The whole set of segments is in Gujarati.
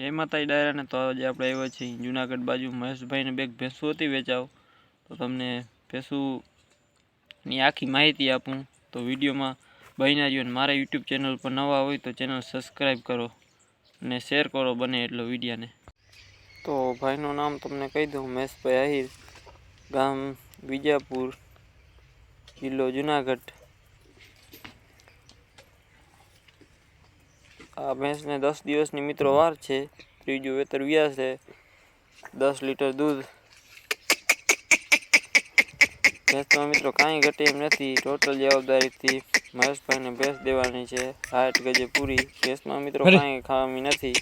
જય માતાજી ડાયરાને તો આજે આપણે આવ્યા છીએ જુનાગઢ બાજુ. મહેશભાઈને બેગ ભેંસું હતી વેચાવ. તો તમને ભેંસુની આખી માહિતી આપું. તો વિડીયોમાં બહીના અને મારા યુટ્યુબ ચેનલ પર નવા હોય તો ચેનલ સબસ્ક્રાઈબ કરો અને શેર કરો બને એટલો વિડીયાને. તો ભાઈનું નામ તમને કહી દઉં. મહેશભાઈ આહિર, ગામ વિજાપુર, જિલ્લો જુનાગઢ. આ ભેંસને દસ દિવસની મિત્રો વાર છે. ત્રીજું વેતર વ્યાસ છે. દસ લીટર દૂધ. ભેંસમાં મિત્રો કાંઈ ઘટે એમ નથી. ટોટલ જવાબદારીથી મહેશભાઈને ભેંસ દેવાની છે. આઠ ગજે પૂરી. ભેંસમાં મિત્રો કાંઈ ખાવાની નથી.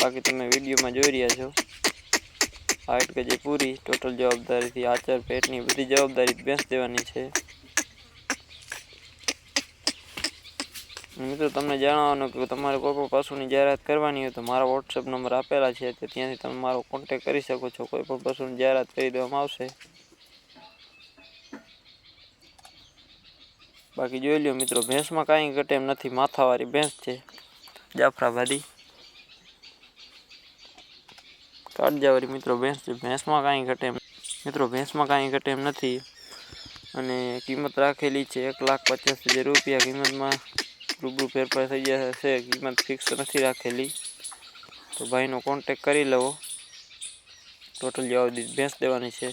બાકી તમે વિડીયોમાં જોઈ રહ્યા છો. આઠ ગજે પૂરી. ટોટલ જવાબદારીથી આચર પેટની બધી જવાબદારી ભેંસ દેવાની છે. મિત્રો, તમને જણાવવાનું કે તમારે કોઈ પણ પશુની જાહેરાત કરવાની હોય તો મારા વોટ્સઅપ નંબર આપેલા છે, તો ત્યાંથી તમે મારો કોન્ટેક કરી શકો છો. કોઈ પણ પશુની જાહેરાત કરી દેવામાં આવશે. બાકી જોઈ લ્યો મિત્રો, ભેંસમાં કાંઈ ઘટે એમ નથી. માથાવાળી ભેંસ છે. જાફરાબાદી. કાળજાવાળી મિત્રો, ભેંસ છે. ભેંસમાં કાંઈ ઘટે એમ મિત્રો, ભેંસમાં કાંઈ ઘટે એમ નથી. અને કિંમત રાખેલી છે એક લાખ પચાસ હજાર રૂપિયા કિંમતમાં. રૂબરૂ ફેરફાર થઈ જશે કિંમત ફિક્સ નથી રાખેલી. તો ભાઈનો કોન્ટેક કરી લેવો. ટોટલ જવાબ ભેંસ દેવાની છે.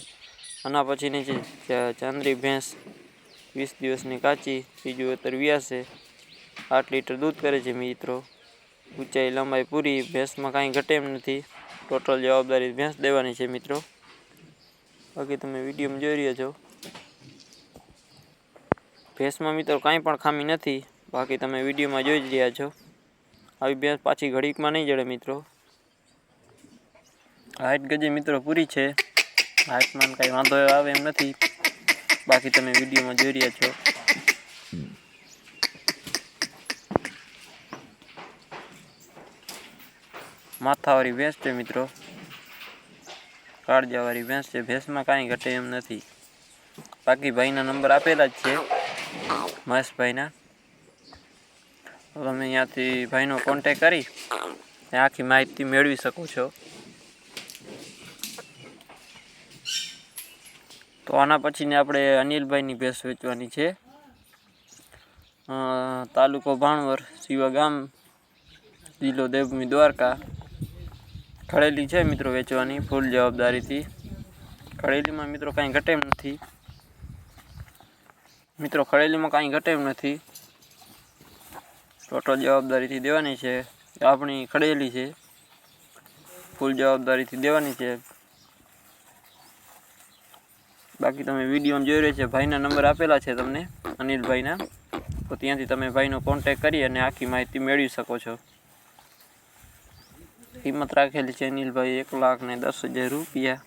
આના પછીની છે ચાંદરી ભેંસ વીસ દિવસની કાચી, ત્રીજું વેતર વ્યાસે આઠ લીટર દૂધ કરે છે મિત્રો. ઊંચાઈ, લંબાઈ પૂરી, ભેંસમાં કાંઈ ઘટે એમ નથી. ટોટલ જવાબદારી ભેંસ દેવાની છે મિત્રો. બાકી તમે વિડીયોમાં જોઈ રહ્યા છો. ભેંસમાં મિત્રો કાંઈ પણ ખામી નથી. બાકી તમે વિડીયોમાં જોઈ જ રહ્યા છો. આવી ભેંસ પાછી ઘડીકમાં નહીં જડે મિત્રો. હાઈટ ગજે મિત્રો પૂરી છે. હાઈટમાં કાંઈ વાંધો આવે એમ નથી. બાકી તમે વિડીયોમાં જોઈ રહ્યા છો. માથાવાળી ભેંસ છે મિત્રો. કાળજાવાળી ભેંસ છે. ભેંસમાં કાંઈ ઘટે એમ નથી. બાકી ભાઈના નંબર આપેલા જ છે. મહેશભાઈના. તમે અહીંયાથી ભાઈનો કોન્ટેક કરી આખી માહિતી મેળવી શકો છો. તો આના પછીને આપણે અનિલભાઈની ભેંસ વેચવાની છે. તાલુકો ભાણવર, શિવા ગામ, જિલ્લો દેવભૂમિ દ્વારકા. ખડેલી છે મિત્રો વેચવાની, ફૂલ જવાબદારીથી. ખડેલીમાં મિત્રો કાંઈ ઘટે નથી. મિત્રો ખડેલીમાં કાંઈ ઘટે નથી. ટોટલ જવાબદારીથી દેવાની છે. આપણી ખડેલી છે. ફૂલ જવાબદારીથી દેવાની છે. બાકી તમે વિડીયોમાં જોઈ રહ્યા છે. ભાઈના નંબર આપેલા છે તમને, અનિલભાઈના. તો ત્યાંથી તમે ભાઈનો કોન્ટેક કરી અને આખી માહિતી મેળવી શકો છો. કિંમત રાખેલી છે અનિલભાઈ એક લાખ ને દસ હજાર રૂપિયા.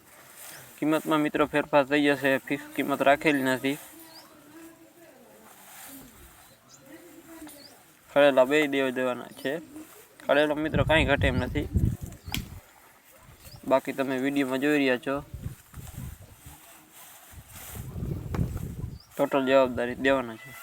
કિંમતમાં મિત્રો ફેરફાર થઈ જશે. ફિક્સ કિંમત રાખેલી નથી. ખડેલા બે દેવા દેવાના છે. ખડેલો મિત્રો કાંઈ ઘટે એમ નથી. બાકી તમે વિડીયોમાં જોઈ રહ્યા છો. ટોટલ જવાબદારી દેવાના છે.